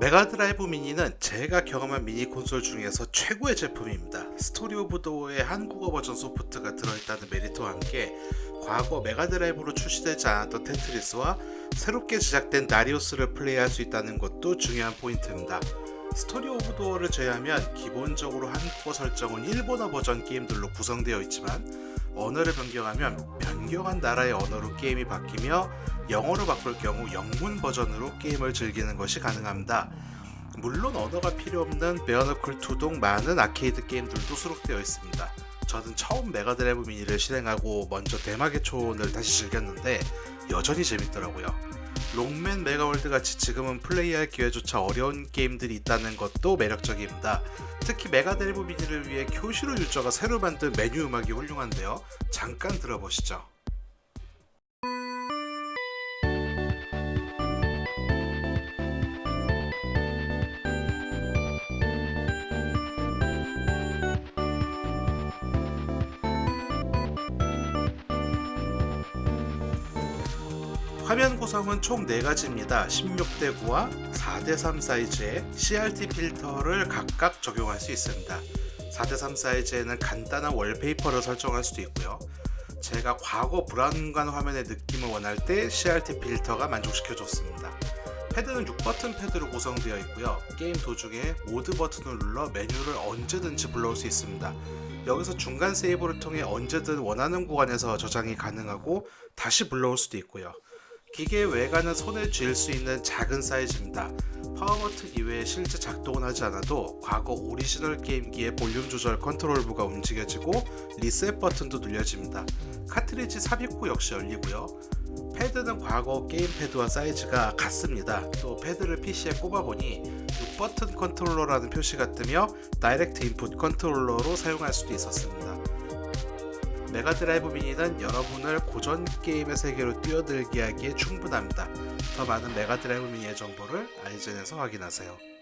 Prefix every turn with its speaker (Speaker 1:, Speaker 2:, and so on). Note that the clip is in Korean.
Speaker 1: 메가드라이브 미니는 제가 경험한 미니 콘솔 중에서 최고의 제품입니다. 스토리 오브 도어의 한국어 버전 소프트가 들어있다는 메리트와 함께 과거 메가드라이브로 출시되지 않았던 테트리스와 새롭게 제작된 나리오스를 플레이할 수 있다는 것도 중요한 포인트입니다. 스토리 오브 도어를 제외하면 기본적으로 한국어 설정은 일본어 버전 게임들로 구성되어 있지만 언어를 변경하면 변경한 나라의 언어로 게임이 바뀌며 영어로 바꿀 경우 영문 버전으로 게임을 즐기는 것이 가능합니다. 물론 언어가 필요 없는 베어너클 2등 많은 아케이드 게임들도 수록되어 있습니다. 저는 처음 메가드라이브 미니를 실행하고 먼저 대마의 초원을 다시 즐겼는데 여전히 재밌더라고요. 롱맨 메가월드 같이 지금은 플레이할 기회조차 어려운 게임들이 있다는 것도 매력적입니다. 특히 메가드라이브 미니를 위해 쿄시로 유저가 새로 만든 메뉴 음악이 훌륭한데요. 잠깐 들어보시죠. 화면 구성은 총 4가지입니다. 16대 9와 4대 3 사이즈의 CRT 필터를 각각 적용할 수 있습니다. 4대 3 사이즈에는 간단한 월페이퍼를 설정할 수도 있고요. 제가 과거 불안관 화면의 느낌을 원할 때 CRT 필터가 만족시켜 줬습니다. 패드는 6버튼 패드로 구성되어 있고요. 게임 도중에 모드 버튼을 눌러 메뉴를 언제든지 불러올 수 있습니다. 여기서 중간 세이브를 통해 언제든 원하는 구간에서 저장이 가능하고 다시 불러올 수도 있고요. 기계 외관은 손에 쥘 수 있는 작은 사이즈입니다. 파워 버튼 이외에 실제 작동은 하지 않아도 과거 오리지널 게임기의 볼륨 조절 컨트롤부가 움직여지고 리셋 버튼도 눌려집니다. 카트리지 삽입구 역시 열리고요. 패드는 과거 게임 패드와 사이즈가 같습니다. 또 패드를 PC에 꼽아보니 6버튼 컨트롤러라는 표시가 뜨며 다이렉트 인풋 컨트롤러로 사용할 수도 있었습니다. 메가드라이브 미니는 여러분을 고전 게임의 세계로 뛰어들게 하기에 충분합니다. 더 많은 메가드라이브 미니의 정보를 아이젠에서 확인하세요.